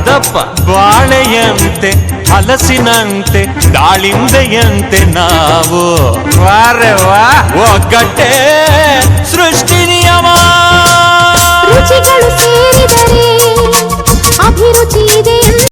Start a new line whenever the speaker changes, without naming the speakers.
ಅದಪ್ಪ ಬಾಳೆಯಂತೆ ಹಲಸಿನಂತೆ ದಾಳಿಂಬೆಯಂತೆ ನಾವು. ವಾರೆ ವಾ. ಒಗ್ಗಟ್ಟೆ